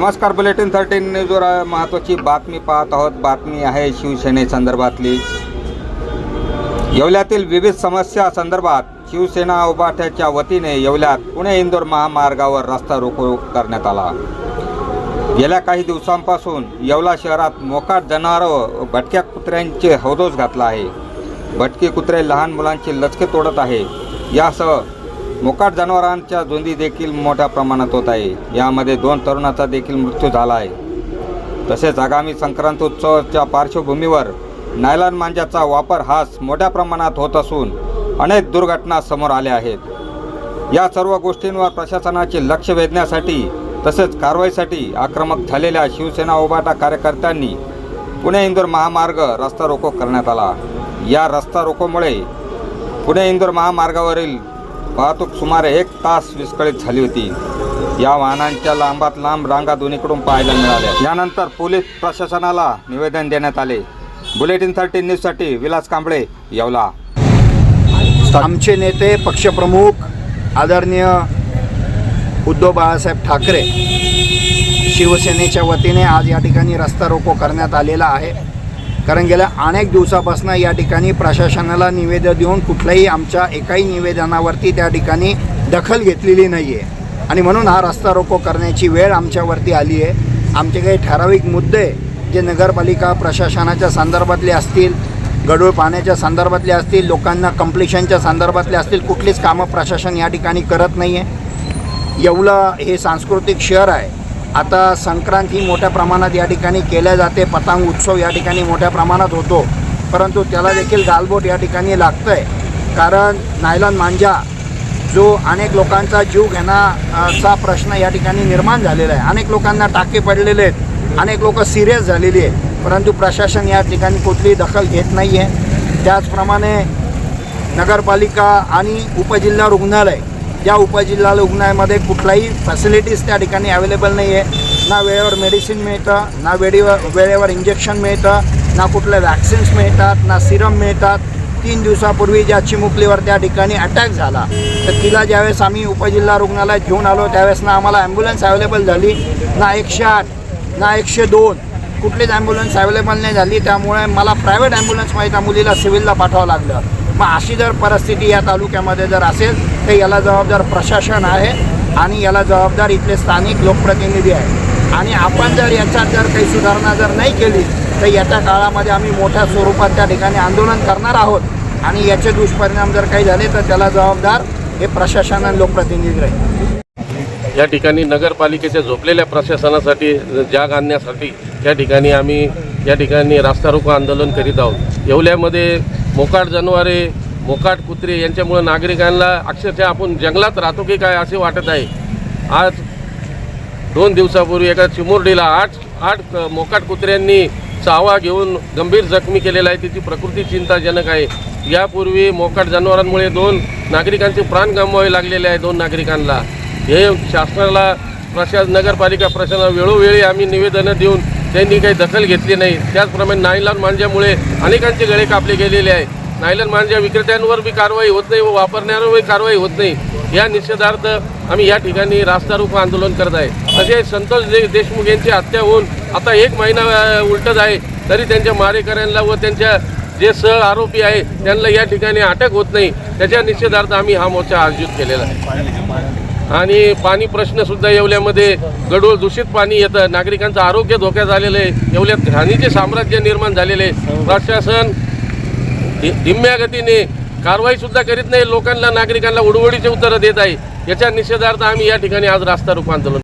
नमस्कार bulletin thirteen न्यूजवर महत्त्वाची बातमी पाहत आहोत. बातमी आहे शिवसेनेसंदर्भातली येवल्यातील विविध समस्या संदर्भात शिवसेना उभाट्याच्या वतीने येवल्यात पुणे इंदोर महामार्गावर रस्ता रोको करण्यात आला. गेल्या काही दिवसांपासून येवला शहरात मोकाट जनावरं भटक्या कुत्र्यांचे हौदोस घातला आहे. भटकी कुत्रे लहान मुलांची लचके तोडत आहे. यासह मोकाट जनावरांच्या जोंदी देखील मोठ्या प्रमाणात होत आहे. यामध्ये दोन तरुणाचा देखील मृत्यू झाला आहे. तसेच आगामी संक्रांत उत्सवाच्या पार्श्वभूमीवर नायलॉन मांजाचा वापर हाच मोठ्या प्रमाणात होत असून अनेक दुर्घटना समोर आल्या आहेत. या सर्व गोष्टींवर प्रशासनाचे लक्ष वेधण्यासाठी तसेच कारवाईसाठी आक्रमक झालेल्या शिवसेना उभाटा कार्यकर्त्यांनी पुणे इंदोर महामार्ग रस्ता रोको करण्यात आला. या रस्ता रोकोमुळे पुणे इंदोर महामार्गावरील वाहतूक सुमारे एक तास विस्कळीत झाली होती. या वाहनांच्या लांबात लांब रांगा दोन्हीकडून पाहायला मिळाल्या. यानंतर पोलीस प्रशासनाला निवेदन देण्यात आले. बुलेटिन थर्टीन न्यूजसाठी विलास कांबळे येवला. आमचे नेते पक्षप्रमुख आदरणीय उद्धव बाळासाहेब ठाकरे शिवसेनेच्या वतीने आज या ठिकाणी रस्ता रोको करण्यात आलेला आहे. कारण गेल्या अनेक दिवसापासून या ठिकाणी प्रशासनाला निवेदन देऊन कुठल्याही आमच्या एकाही निवेदनावरती त्या ठिकाणी दखल घेतलेली नाही आहे आणि म्हणून हा रस्ता रोको करण्याची वेळ आमच्यावरती आली आहे. आमचे काही ठराविक मुद्दे जे नगरपालिका प्रशासनाच्या संदर्भातले असतील गडूळ पाण्याच्या संदर्भातले असतील लोकांना कम्प्लिशनच्या संदर्भातले असतील कुठलीच कामं प्रशासन या ठिकाणी करत नाही आहे येवला हे सांस्कृतिक शहर आहे. आता संक्रांत ही मोठ्या प्रमाणात या ठिकाणी केल्या जाते. पतंग उत्सव या ठिकाणी मोठ्या प्रमाणात होतो. परंतु त्याला देखील गालबोट या ठिकाणी लागतं आहे कारण नायलॉन मांजा जो अनेक लोकांचा जीव घेण्याचा प्रश्न या ठिकाणी निर्माण झालेला आहे. अनेक लोकांना टाके पडलेले आहेत. अनेक लोक सिरियस झालेली आहे परंतु प्रशासन या ठिकाणी कुठली दखल घेत नाही आहे त्याचप्रमाणे नगरपालिका आणि उपजिल्हा रुग्णालय या उपजिल्हा रुग्णालयामध्ये कुठलाही फॅसिलिटीज त्या ठिकाणी अवेलेबल नाही आहे ना वेळेवर मेडिसिन मिळतं ना वेळेवर वेळेवर इंजेक्शन मिळतं ना कुठल्या वॅक्सिन्स मिळतात ना सिरम मिळतात. तीन दिवसापूर्वी ज्या चिमुकलीवर त्या ठिकाणी अटॅक झाला. तर तिला ज्यावेळेस आम्ही उपजिल्हा रुग्णालयात घेऊन आलो त्यावेळेस ना आम्हाला ॲम्ब्युलन्स अवेलेबल झाली. ना एकशे आठ ना एकशे दोन. कुठलीच ॲम्ब्युलन्स अवेलेबल नाही झाली. त्यामुळे मला प्रायव्हेट ॲम्ब्युलन्समध्ये त्या मुलीला सिव्हिलला पाठवावं लागलं. मग अशी जर परिस्थिती या तालुक्यामध्ये जर असेल तर याला जबाबदार प्रशासन आहे आणि याला जबाबदार इथले स्थानिक लोकप्रतिनिधी आहे. आणि आपण जर याच्यात जर काही सुधारणा जर नाही केली तर येत्या काळामध्ये आम्ही मोठ्या स्वरूपात त्या ठिकाणी आंदोलन करणार आहोत. आणि याचे दुष्परिणाम जर काही झाले तर त्याला जबाबदार हे प्रशासन आणि लोकप्रतिनिधी राहील. या ठिकाणी नगरपालिकेच्या झोपलेल्या प्रशासनासाठी जाग आणण्यासाठी या ठिकाणी आम्ही या ठिकाणी रास्ता रोको आंदोलन करीत आहोत. येवल्यामध्ये मोकाट जनावरे मोकाट कुत्रे यांच्यामुळं नागरिकांना अक्षरशः आपण जंगलात राहतो की काय असे वाटत आहे. आज दोन दिवसापूर्वी एका चिमुरडीला आठ आठ मोकाट कुत्र्यांनी चावा घेऊन गंभीर जखमी केलेला आहे. तिची प्रकृती चिंताजनक आहे. यापूर्वी मोकाट जनावरांमुळे दोन नागरिकांचे प्राण गमवावे लागलेले आहे दोन नागरिकांना. हे शासनाला प्रशासन नगरपालिका प्रशासनाला वेळोवेळी आम्ही निवेदनं देऊन त्यांनी काही दखल घेतली नाही. त्याचप्रमाणे नायलॉन मांज्यामुळे अनेकांचे गळे कापले गेलेले आहे. नायलॉन मांजा विक्रेत्यांवर बी कारवाई होत नाही व वापरणाऱ्यांवर कारवाई होत नाही. या निषेधार्थ आम्ही या ठिकाणी रास्तारूप आंदोलन करत आहे. तसे संतोष दे देशमुख यांची हत्या होऊन आता एक महिना उलटत आहे. तरी त्यांच्या मारेकऱ्यांना व त्यांच्या जे सह आरोपी आहे त्यांना या ठिकाणी अटक होत नाही. त्याच्या निषेधार्थ आम्ही हा मोर्चा आयोजित केलेला आहे. आणि पाणी प्रश्न सुद्धा येवल्यामध्ये गडूळ दूषित पाणी येतं. नागरिकांचं आरोग्य धोक्यात आलेलं आहे. येवल्यात घाणीचे साम्राज्य निर्माण झालेले आहे. प्रशासन धि- धिम्या गतीने कारवाई सुद्धा करीत नाही. लोकांना नागरिकांना उडवडीचे उत्तरं देत आहे. याच्या निषेधार्थ आम्ही या ठिकाणी आज रास्ता रोको आंदोलन